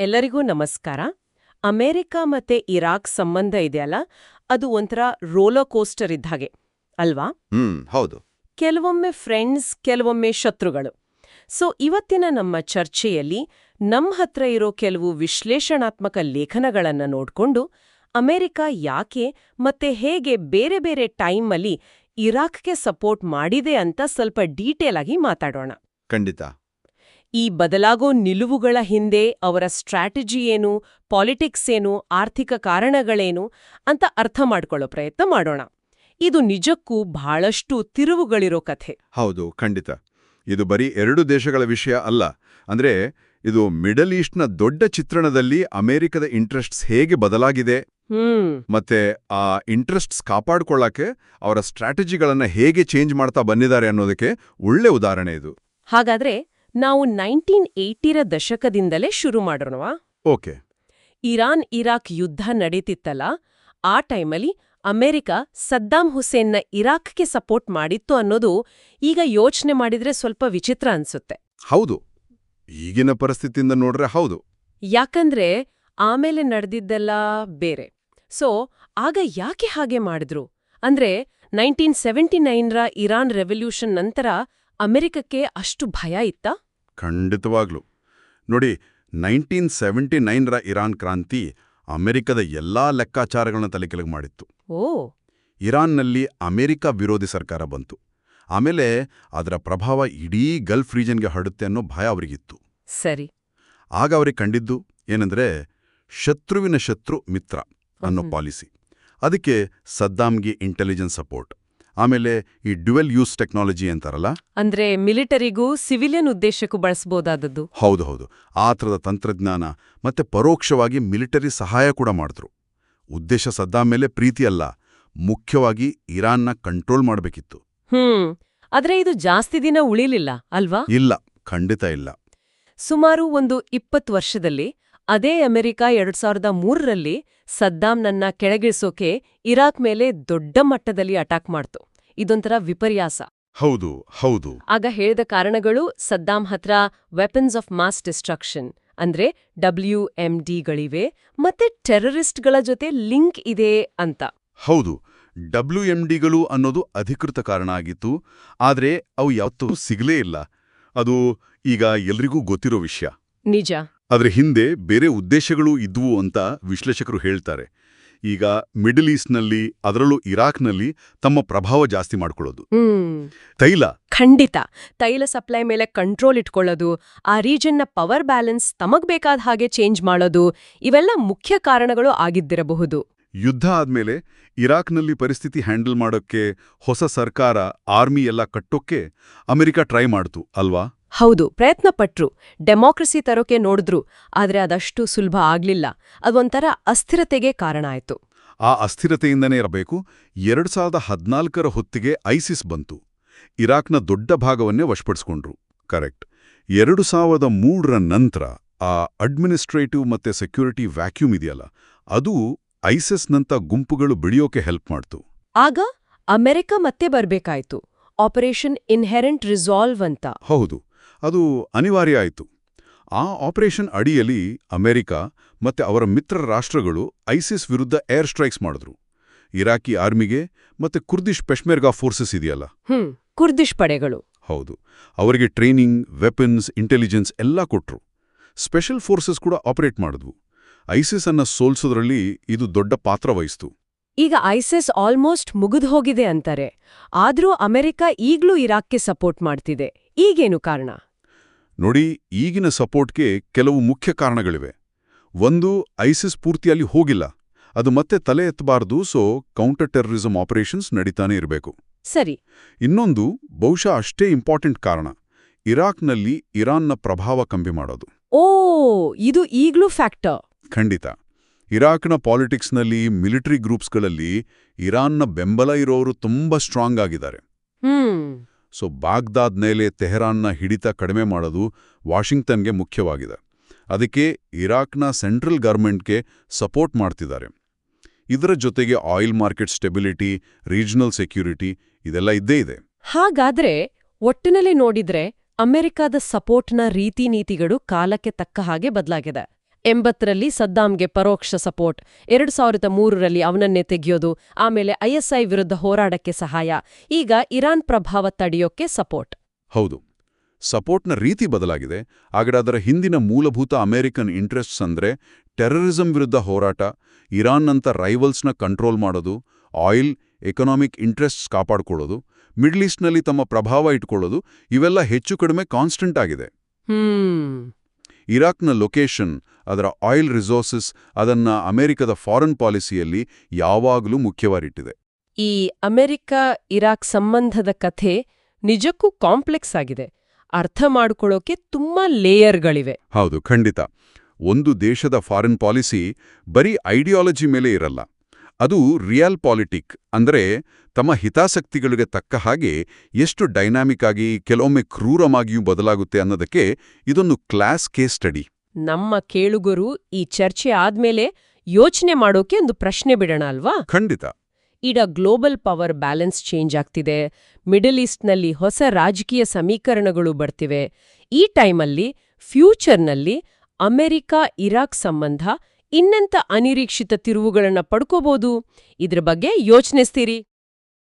ಎಲ್ಲರಿಗೂ ನಮಸ್ಕಾರ. ಅಮೆರಿಕ ಮತ್ತೆ ಇರಾಕ್ ಸಂಬಂಧ ಇದೆಯಲ್ಲ? ಅದು ಒಂಥರ ರೋಲೋ ಕೋಸ್ಟರ್ ಇದ್ದ ಹಾಗೆ ಅಲ್ವಾ? ಹ್ಮ್ ಹೌದು. ಕೆಲವೊಮ್ಮೆ ಫ್ರೆಂಡ್ಸ್ ಕೆಲವೊಮ್ಮೆ ಶತ್ರುಗಳು. ಸೊ ಇವತ್ತಿನ ನಮ್ಮ ಚರ್ಚೆಯಲ್ಲಿ ನಮ್ಮ ಹತ್ರ ಇರೋ ಕೆಲವು ವಿಶ್ಲೇಷಣಾತ್ಮಕ ಲೇಖನಗಳನ್ನು ನೋಡ್ಕೊಂಡು ಅಮೆರಿಕ ಯಾಕೆ ಮತ್ತೆ ಹೇಗೆ ಬೇರೆ ಬೇರೆ ಟೈಮಲ್ಲಿ ಇರಾಕ್ಗೆ ಸಪೋರ್ಟ್ ಮಾಡಿದೆ ಅಂತ ಸ್ವಲ್ಪ ಡೀಟೇಲ್ ಆಗಿ ಮಾತಾಡೋಣ. ಖಂಡಿತ. ಈ ಬದಲಾಗೋ ನಿಲುವುಗಳ ಹಿಂದೆ ಅವರ ಸ್ಟ್ರಾಟಜಿ ಏನು ಪಾಲಿಟಿಕ್ಸ್ ಏನು ಆರ್ಥಿಕ ಕಾರಣಗಳೇನು ಅಂತ ಅರ್ಥ ಮಾಡ್ಕೊಳ್ಳೋ ಪ್ರಯತ್ನ ಮಾಡೋಣ. ಇದು ನಿಜಕ್ಕೂ ಬಹಳಷ್ಟು ತಿರುವುಗಳಿರೋ ಕಥೆ. ಹೌದು ಖಂಡಿತ. ಇದು ಬರೀ ಎರಡು ದೇಶಗಳ ವಿಷಯ ಅಲ್ಲ. ಅಂದ್ರೆ ಇದು ಮಿಡಲ್ ಈಸ್ಟ್ನ ದೊಡ್ಡ ಚಿತ್ರಣದಲ್ಲಿ ಅಮೆರಿಕದ ಇಂಟ್ರೆಸ್ಟ್ಸ್ ಹೇಗೆ ಬದಲಾಗಿದೆ ಮತ್ತೆ ಆ ಇಂಟ್ರೆಸ್ಟ್ಸ್ ಕಾಪಾಡ್ಕೊಳ್ಳಕ್ಕೆ ಅವರ ಸ್ಟ್ರಾಟಜಿಗಳನ್ನ ಹೇಗೆ ಚೇಂಜ್ ಮಾಡ್ತಾ ಬಂದಿದ್ದಾರೆ ಅನ್ನೋದಕ್ಕೆ ಒಳ್ಳೆ ಉದಾಹರಣೆ ಇದು. ಹಾಗಾದ್ರೆ ನಾವು ನೈನ್ಟೀನ್ ಏಯ್ಟಿರ ದಶಕದಿಂದಲೇ ಶುರು ಮಾಡೋಣವಾ? ಓಕೆ. ಇರಾನ್ ಇರಾಕ್ ಯುದ್ಧ ನಡೀತಿತ್ತಲ್ಲ ಆ ಟೈಮಲ್ಲಿ ಅಮೆರಿಕ ಸದ್ದಾಂ ಹುಸೇನ್ನ ಇರಾಕ್ಗೆ ಸಪೋರ್ಟ್ ಮಾಡಿತ್ತು ಅನ್ನೋದು ಈಗ ಯೋಚನೆ ಮಾಡಿದ್ರೆ ಸ್ವಲ್ಪ ವಿಚಿತ್ರ ಅನ್ಸುತ್ತೆ. ಹೌದು. ಈಗಿನ ಪರಿಸ್ಥಿತಿಯಿಂದ ನೋಡ್ರೆ ಹೌದು. ಯಾಕಂದ್ರೆ ಆಮೇಲೆ ನಡೆದಿದ್ದೆಲ್ಲ ಬೇರೆ. ಸೊ ಆಗ ಯಾಕೆ ಹಾಗೆ ಮಾಡಿದ್ರು? ಅಂದ್ರೆ ನೈನ್ಟೀನ್ ಸೆವೆಂಟಿ ನೈನ್ರ ಇರಾನ್ ರೆವಲ್ಯೂಷನ್ ನಂತರ ಅಮೆರಿಕಕ್ಕೆ ಅಷ್ಟು ಭಯ ಇತ್ತ? ಖಂಡಿತವಾಗ್ಲು. ನೋಡಿ ನೈನ್ಟೀನ್ ಸೆವೆಂಟಿ ನೈನ್ರ ಇರಾನ್ ಕ್ರಾಂತಿ ಅಮೆರಿಕದ ಎಲ್ಲಾ ಲೆಕ್ಕಾಚಾರಗಳನ್ನ ತಲೆಕೆಳಗೆ ಮಾಡಿತ್ತು. ಓ. ಇರಾನ್ನಲ್ಲಿ ಅಮೆರಿಕ ವಿರೋಧಿ ಸರ್ಕಾರ ಬಂತು. ಆಮೇಲೆ ಅದರ ಪ್ರಭಾವ ಇಡೀ ಗಲ್ಫ್ ರೀಜನ್ಗೆ ಹರಡುತ್ತೆ ಅನ್ನೋ ಭಯ ಅವರಿಗಿತ್ತು. ಸರಿ. ಆಗ ಅವ್ರಿಗೆ ಕಂಡಿದ್ದು ಏನಂದ್ರೆ ಶತ್ರುವಿನ ಶತ್ರು ಮಿತ್ರ ಅನ್ನೋ. ಪಾಲಿಸಿ. ಅದಕ್ಕೆ ಸದ್ದಾಮ್ಗೆ ಇಂಟೆಲಿಜೆನ್ಸ್ ಸಪೋರ್ಟ್ ಆಮೇಲೆ ಈ ಡ್ಯುವೆಲ್ ಯೂಸ್ ಟೆಕ್ನಾಲಜಿ ಅಂತಾರಲ್ಲ? ಅಂದ್ರೆ ಮಿಲಿಟರಿಗೂ ಸಿವಿಲಿಯನ್ ಉದ್ದೇಶಕ್ಕೂ ಬಳಸಬಹುದಾದದ್ದು ಹೌದು ಹೌದು. ಆ ಥರದ ತಂತ್ರಜ್ಞಾನ ಮತ್ತೆ ಪರೋಕ್ಷವಾಗಿ ಮಿಲಿಟರಿ ಸಹಾಯ ಕೂಡ ಮಾಡಿದ್ರು. ಉದ್ದೇಶ ಸದ್ದಾ ಮೇಲೆ ಪ್ರೀತಿಯಲ್ಲ ಮುಖ್ಯವಾಗಿ ಇರಾನ್ನ ಕಂಟ್ರೋಲ್ ಮಾಡಬೇಕಿತ್ತು. ಹ್ಮ್. ಆದ್ರೆ ಇದು ಜಾಸ್ತಿ ದಿನ ಉಳಿಲಿಲ್ಲ ಅಲ್ವಾ? ಇಲ್ಲ ಖಂಡಿತ ಇಲ್ಲ. ಸುಮಾರು ಒಂದು ಇಪ್ಪತ್ತು ವರ್ಷದಲ್ಲಿ ಅದೇ ಅಮೆರಿಕ ಎರಡ್ ಸಾವಿರದ ಮೂರರಲ್ಲಿ ಸದ್ದಾಂನನ್ನ ಕೆಳಗಿಳಿಸೋಕೆ ಇರಾಕ್ ಮೇಲೆ ದೊಡ್ಡ ಮಟ್ಟದಲ್ಲಿ ಅಟ್ಯಾಕ್ ಮಾಡ್ತು. ಇದೊಂಥರ ವಿಪರ್ಯಾಸ. ಹೌದು ಹೌದು. ಆಗ ಹೇಳಿದ ಕಾರಣಗಳು ಸದ್ದಾಂ ಹತ್ರ ವೆಪನ್ಸ್ ಆಫ್ ಮಾಸ್ ಡಿಸ್ಟ್ರಕ್ಷನ್ ಅಂದ್ರೆ ಡಬ್ಲ್ಯೂ ಎಂ ಡಿಗಳಿವೆ ಮತ್ತೆ ಟೆರರಿಸ್ಟ್ಗಳ ಜೊತೆ ಲಿಂಕ್ ಇದೆ ಅಂತ. ಹೌದು ಡಬ್ಲ್ಯೂ ಎಂ ಡಿಗಳು ಅನ್ನೋದು ಅಧಿಕೃತ ಕಾರಣ ಆಗಿತ್ತು ಆದ್ರೆ ಅವು ಯಾವತ್ತೂ ಸಿಗಲೇ ಇಲ್ಲ. ಅದು ಈಗ ಎಲ್ರಿಗೂ ಗೊತ್ತಿರೋ ವಿಷಯ. ನಿಜ. ಅದ್ರ ಹಿಂದೆ ಬೇರೆ ಉದ್ದೇಶಗಳು ಇದ್ವು ಅಂತ ವಿಶ್ಲೇಷಕರು ಹೇಳ್ತಾರೆ. ಈಗ ಮಿಡಲ್ ಈಸ್ಟ್ನಲ್ಲಿ ಅದರಲ್ಲೂ ಇರಾಕ್ನಲ್ಲಿ ತಮ್ಮ ಪ್ರಭಾವ ಜಾಸ್ತಿ ಮಾಡ್ಕೊಳ್ಳೋದು. ತೈಲ. ಖಂಡಿತ. ತೈಲ ಸಪ್ಲೈ ಮೇಲೆ ಕಂಟ್ರೋಲ್ ಇಟ್ಕೊಳ್ಳೋದು ಆ ರೀಜನ್ನ ಪವರ್ ಬ್ಯಾಲೆನ್ಸ್ ತಮಗ್ ಬೇಕಾದ ಹಾಗೆ ಚೇಂಜ್ ಮಾಡೋದು ಇವೆಲ್ಲ ಮುಖ್ಯ ಕಾರಣಗಳು ಆಗಿದ್ದಿರಬಹುದು. ಯುದ್ಧ ಆದ್ಮೇಲೆ ಇರಾಕ್ನಲ್ಲಿ ಪರಿಸ್ಥಿತಿ ಹ್ಯಾಂಡಲ್ ಮಾಡೋಕ್ಕೆ ಹೊಸ ಸರ್ಕಾರ ಆರ್ಮಿ ಎಲ್ಲ ಕಟ್ಟೋಕ್ಕೆ ಅಮೆರಿಕ ಟ್ರೈ ಮಾಡ್ತು ಅಲ್ವಾ? ಹೌದು ಪ್ರಯತ್ನ ಪಟ್ರು ಡೆಮಾಕ್ರಸಿ ತರೋಕೆ ನೋಡಿದ್ರು ಆದರೆ ಅದಷ್ಟು ಸುಲಭ ಆಗ್ಲಿಲ್ಲ. ಅದೊಂಥರ ಅಸ್ಥಿರತೆಗೆ ಕಾರಣ ಆಯಿತು. ಆ ಅಸ್ಥಿರತೆಯಿಂದನೇ ಇರಬೇಕು. ಎರಡು ಸಾವಿರದ ಹದಿನಾಲ್ಕರ ಹೊತ್ತಿಗೆ ಐಸಿಸ್ ಬಂತು. ಇರಾಕ್ನ ದೊಡ್ಡ ಭಾಗವನ್ನೇ ವಶಪಡಿಸ್ಕೊಂಡ್ರು. ಕರೆಕ್ಟ್. ಎರಡು ಸಾವಿರದ ಮೂರರ ನಂತರ ಆ ಅಡ್ಮಿನಿಸ್ಟ್ರೇಟಿವ್ ಮತ್ತೆ ಸೆಕ್ಯೂರಿಟಿ ವ್ಯಾಕ್ಯೂಮ್ ಇದೆಯಲ್ಲ ಅದು ಐಸಿಸ್ನಂಥ ಗುಂಪುಗಳು ಬಿಳಿಯೋಕೆ ಹೆಲ್ಪ್ ಮಾಡ್ತು. ಆಗ ಅಮೆರಿಕ ಮತ್ತೆ ಬರ್ಬೇಕಾಯ್ತು. ಆಪರೇಷನ್ ಇನ್ಹೆರೆಂಟ್ ರಿಸಾಲ್ವ್ ಅಂತ. ಹೌದು. ಅದು ಅನಿವಾರ್ಯ ಆಯಿತು. ಆ ಆಪರೇಷನ್ ಅಡಿಯಲ್ಲಿ ಅಮೆರಿಕ ಮತ್ತೆ ಅವರ ಮಿತ್ರ ರಾಷ್ಟ್ರಗಳು ಐಸಿಸ್ ವಿರುದ್ಧ ಏರ್ ಸ್ಟ್ರೈಕ್ಸ್ ಮಾಡಿದ್ರು. ಇರಾಕಿ ಆರ್ಮಿಗೆ ಮತ್ತೆ ಕುರ್ದಿಶ್ ಪೆಶ್ಮೆರ್ಗಾ ಫೋರ್ಸಸ್ ಇದೆಯಲ್ಲ? ಕುರ್ದಿಶ್ ಪಡೆಗಳು. ಹೌದು. ಅವರಿಗೆ ಟ್ರೈನಿಂಗ್ ವೆಪನ್ಸ್ ಇಂಟೆಲಿಜೆನ್ಸ್ ಎಲ್ಲ ಕೊಟ್ರು. ಸ್ಪೆಷಲ್ ಫೋರ್ಸಸ್ ಕೂಡ ಆಪರೇಟ್ ಮಾಡಿದ್ವು. ಐಸಿಸ್ ಅನ್ನ ಸೋಲ್ಸೋದ್ರಲ್ಲಿ ಇದು ದೊಡ್ಡ ಪಾತ್ರ ವಹಿಸ್ತು. ಈಗ ಐಸಿಸ್ ಆಲ್ಮೋಸ್ಟ್ ಮುಗಿದು ಹೋಗಿದೆ ಅಂತಾರೆ. ಆದರೂ ಅಮೆರಿಕ ಈಗಲೂ ಇರಾಕ್ಗೆ ಸಪೋರ್ಟ್ ಮಾಡ್ತಿದೆ. ಈಗೇನು ಕಾರಣ? ನೋಡಿ ಈಗಿನ ಸಪೋರ್ಟ್ಗೆ ಕೆಲವು ಮುಖ್ಯ ಕಾರಣಗಳಿವೆ. ಒಂದು ಐಸಿಸ್ ಪೂರ್ತಿಯಲ್ಲಿ ಹೋಗಿಲ್ಲ. ಅದು ಮತ್ತೆ ತಲೆ ಎತ್ತಬಾರ್ದು ಸೊ ಕೌಂಟರ್ ಟೆರರಿಸಂ ಆಪರೇಷನ್ಸ್ ನಡೀತಾನೆ ಇರಬೇಕು. ಸರಿ. ಇನ್ನೊಂದು ಬಹುಶಃ ಅಷ್ಟೇ ಇಂಪಾರ್ಟೆಂಟ್ ಕಾರಣ ಇರಾಕ್ನಲ್ಲಿ ಇರಾನ್ನ ಪ್ರಭಾವ ಕಮ್ಮಿ ಮಾಡೋದು. ಓ ಇದು ಈಗಲೂ ಫ್ಯಾಕ್ಟರ್. ಖಂಡಿತ. ಇರಾಕ್ನ ಪಾಲಿಟಿಕ್ಸ್ನಲ್ಲಿ ಮಿಲಿಟರಿ ಗ್ರೂಪ್ಸ್ಗಳಲ್ಲಿ ಇರಾನ್ನ ಬೆಂಬಲ ಇರೋರು ತುಂಬಾ ಸ್ಟ್ರಾಂಗ್ ಆಗಿದ್ದಾರೆ. ಹ್ಮ್. ಸೊ ಬಾಗ್ದಾದ್ ಮೇಲೆ ತೆಹರಾನ್ನ ಹಿಡಿತ ಕಡಿಮೆ ಮಾಡೋದು ವಾಷಿಂಗ್ಟನ್ಗೆ ಮುಖ್ಯವಾಗಿದೆ. ಅದಕ್ಕೆ ಇರಾಕ್ನ ಸೆಂಟ್ರಲ್ ಗವರ್ಮೆಂಟ್ಗೆ ಸಪೋರ್ಟ್ ಮಾಡ್ತಿದ್ದಾರೆ. ಇದರ ಜೊತೆಗೆ oil market stability, regional security ಇದೆಲ್ಲ ಇದ್ದೇ ಇದೆ. ಹಾಗಾದ್ರೆ ಒಟ್ಟಿನಲ್ಲಿ ನೋಡಿದ್ರೆ ಅಮೆರಿಕಾದ ಸಪೋರ್ಟ್ನ ರೀತಿ ನೀತಿಗಳು ಕಾಲಕ್ಕೆ ತಕ್ಕ ಹಾಗೆ ಬದಲಾಗಿದೆ. ಎಂಬತ್ತರಲ್ಲಿ ಸದ್ದಾಂಗೆ ಪರೋಕ್ಷ ಸಪೋರ್ಟ್. ಎರಡು ಸಾವಿರದ ಮೂರರಲ್ಲಿ ಅವನನ್ನೇ ತೆಗೆಯೋದು ಆಮೇಲೆ ಐಎಸ್ಐ ವಿರುದ್ಧ ಹೋರಾಡಕ್ಕೆ ಸಹಾಯ. ಈಗ ಇರಾನ್ ಪ್ರಭಾವ ತಡೆಯೋಕೆ ಸಪೋರ್ಟ್. ಹೌದು. ಸಪೋರ್ಟ್ನ ರೀತಿ ಬದಲಾಗಿದೆ. ಆದರೆ ಅದರ ಹಿಂದಿನ ಮೂಲಭೂತ ಅಮೆರಿಕನ್ ಇಂಟ್ರೆಸ್ಟ್ಸ್ ಅಂದ್ರೆ ಟೆರರಿಸಂ ವಿರುದ್ಧ ಹೋರಾಟ ಇರಾನ್ನಂಥ ರೈವಲ್ಸ್ನ ಕಂಟ್ರೋಲ್ ಮಾಡೋದು ಆಯಿಲ್ ಎಕನಾಮಿಕ್ ಇಂಟ್ರೆಸ್ಟ್ಸ್ ಕಾಪಾಡ್ಕೊಳ್ಳೋದು ಮಿಡ್ಲ್ ಈಸ್ಟ್ನಲ್ಲಿ ತಮ್ಮ ಪ್ರಭಾವ ಇಟ್ಕೊಳ್ಳೋದು ಇವೆಲ್ಲ ಹೆಚ್ಚು ಕಡಿಮೆ ಕಾನ್ಸ್ಟೆಂಟ್ ಆಗಿದೆ. ಇರಾಕ್ನ ಲೊಕೇಶನ್ ಅದರ ಆಯಿಲ್ ರಿಸೋರ್ಸಸ್ ಅದನ್ನ ಅಮೆರಿಕದ ಫಾರಿನ್ ಪಾಲಿಸಿಯಲ್ಲಿ ಯಾವಾಗಲೂ ಮುಖ್ಯವಾಗಿಟ್ಟಿದೆ ಈ ಅಮೆರಿಕ ಇರಾಕ್ ಸಂಬಂಧದ ಕಥೆ ನಿಜಕ್ಕೂ ಕಾಂಪ್ಲೆಕ್ಸ್ ಆಗಿದೆ. ಅರ್ಥ ಮಾಡಿಕೊಳ್ಳೋಕೆ ತುಂಬಾ ಲೇಯರ್ಗಳಿವೆ. ಹೌದು ಖಂಡಿತ. ಒಂದು ದೇಶದ ಫಾರಿನ್ ಪಾಲಿಸಿ ಬರೀ ಐಡಿಯಾಲಜಿ ಮೇಲೆ ಇರಲ್ಲ. ಅದು ರಿಯಲ್ ಪಾಲಿಟಿಕ್ ಅಂದರೆ ತಮ್ಮ ಹಿತಾಸಕ್ತಿಗಳಿಗೆ ತಕ್ಕ ಹಾಗೆ ಎಷ್ಟು ಡೈನಾಮಿಕ್ ಆಗಿ ಕೆಲವೊಮ್ಮೆ ಕ್ರೂರಮಾಗಿಯೂ ಬದಲಾಗುತ್ತೆ ಅನ್ನೋದಕ್ಕೆ ಇದೊಂದು ಕ್ಲಾಸ್ ಕೇಸ್ ಸ್ಟಡಿ ನಮ್ಮ ಕೇಳುಗರು ಈ ಚರ್ಚೆ ಆದ್ಮೇಲೆ ಯೋಚನೆ ಮಾಡೋಕೆ ಒಂದು ಪ್ರಶ್ನೆ ಬಿಡೋಣ ಅಲ್ವಾ? ಖಂಡಿತ. ಈಗ ಗ್ಲೋಬಲ್ ಪವರ್ ಬ್ಯಾಲೆನ್ಸ್ ಚೇಂಜ್ ಆಗ್ತಿದೆ. ಮಿಡಲ್ ಈಸ್ಟ್ನಲ್ಲಿ ಹೊಸ ರಾಜಕೀಯ ಸಮೀಕರಣಗಳು ಬರ್ತಿವೆ. ಈ ಟೈಮಲ್ಲಿ ಫ್ಯೂಚರ್ನಲ್ಲಿ ಅಮೆರಿಕ ಇರಾಕ್ ಸಂಬಂಧ ಇನ್ನೆಂಥ ಅನಿರೀಕ್ಷಿತ ತಿರುವುಗಳನ್ನು ಪಡ್ಕೋಬೋದು. ಇದ್ರ ಬಗ್ಗೆ ಯೋಚನಿಸ್ತೀರಿ.